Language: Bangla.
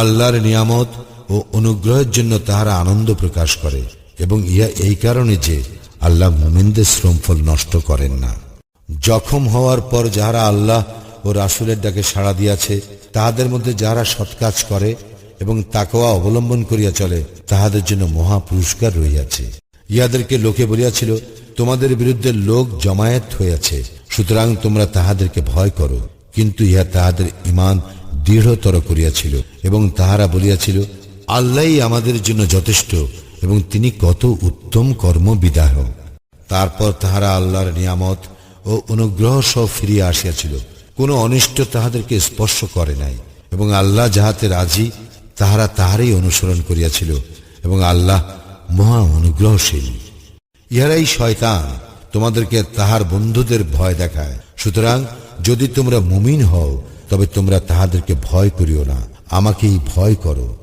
আল্লাহর নিয়ামত ও অনুগ্রহের জন্য তাহারা আনন্দ প্রকাশ করে এবং ইহা এই কারণে যে আল্লাহ মুমিনদের শ্রমফল নষ্ট করেন না। জখম হওয়ার পর যাহারা আল্লাহ ও রাসুলের ডাকে সাড়া দিয়াছে, তাহাদের মধ্যে যাহারা সৎকাজ করে এবং তাকওয়া অবলম্বন করিয়া চলে, তাহাদের জন্য মহা পুরস্কার রহিয়াছে। ইহাদেরকে লোকে বলিয়াছিল, তোমাদের বিরুদ্ধে লোক জমায়েত হইয়াছে, সুতরাং তোমরা তাহাদেরকে ভয় করো। কিন্তু ইহা তাহাদের ইমান দৃঢ়তর করিয়াছিল এবং তাহারা বলিয়াছিল, আল্লাহই আমাদের জন্য যথেষ্ট এবং তিনি কত উত্তম কর্মবিদায়ক তারপর তাহারা আল্লাহর নিয়ামত ও অনুগ্রহ সহ ফিরিয়া আসিয়াছিল। কোনো অনিষ্ট তাহাদেরকে স্পর্শ করে নাই এবং আল্লাহ যাহাতে রাজি, তাহারা তাহারই অনুসরণ করিয়াছিল এবং আল্লাহ মহা অনুগ্রহশীল। ইহারাই শয়তান তোমাদেরকে তাহার বন্ধুদের ভয় দেখায়। সুতরাং যদি তোমরা মুমিন হও তবে তোমরা তাহাদেরকে ভয় করিও না। আমাকেই ভয় করো।